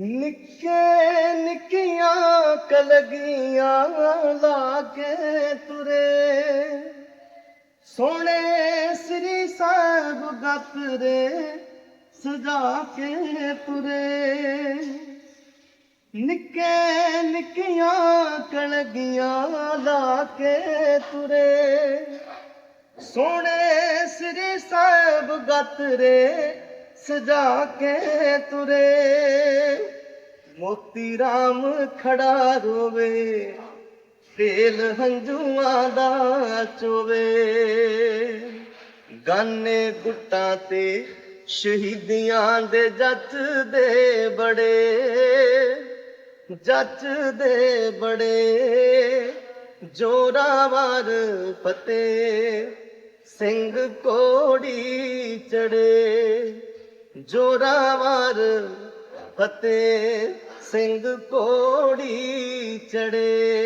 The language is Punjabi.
ਨਿੱਕੇ ਨਿੱਕੀਆਂ ਕਲਗੀਆਂ ਲਾ ਕੇ ਤੁਰੇ। ਸੋਹਣੇ ਸ੍ਰੀ ਸਾਹਿਬ ਗੱਤਰੇ ਸਜਾ ਕੇ ਤੁਰੇ। ਨਿੱਕੇ ਨਿੱਕੀਆਂ ਕਲਗੀਆਂ ਲਾ ਕੇ ਤੁਰੇ। ਸੋਹਣੇ ਸ੍ਰੀ ਸਾਹਿਬ ਗੱਤਰੇ ਸਜਾ ਕੇ ਤੁਰੇ। ਮੋਤੀ ਰਾਮ ਖੜਾ ਰੋਵੇ, ਤੇਲ ਹੰਝੂਆਂ ਦਾ ਚੋਵੇ। ਗਾਨੇ ਗੁੱਟਾਂ ਤੇ ਸ਼ਹੀਦੀਆਂ ਦੇ ਜੱਜ ਦੇ ਬੜੇ, ਜੱਜ ਦੇ ਬੜੇ। ਜੋਰਾਵਰ ਫਤਿਹ, ਸਿੰਘ ਕੋੜੀ ਚੜੇ। ਜੋਰਾਵਰ ਫਤਿਹ ਸਿੰਘ ਕੋੜੀ ਚੜੇ।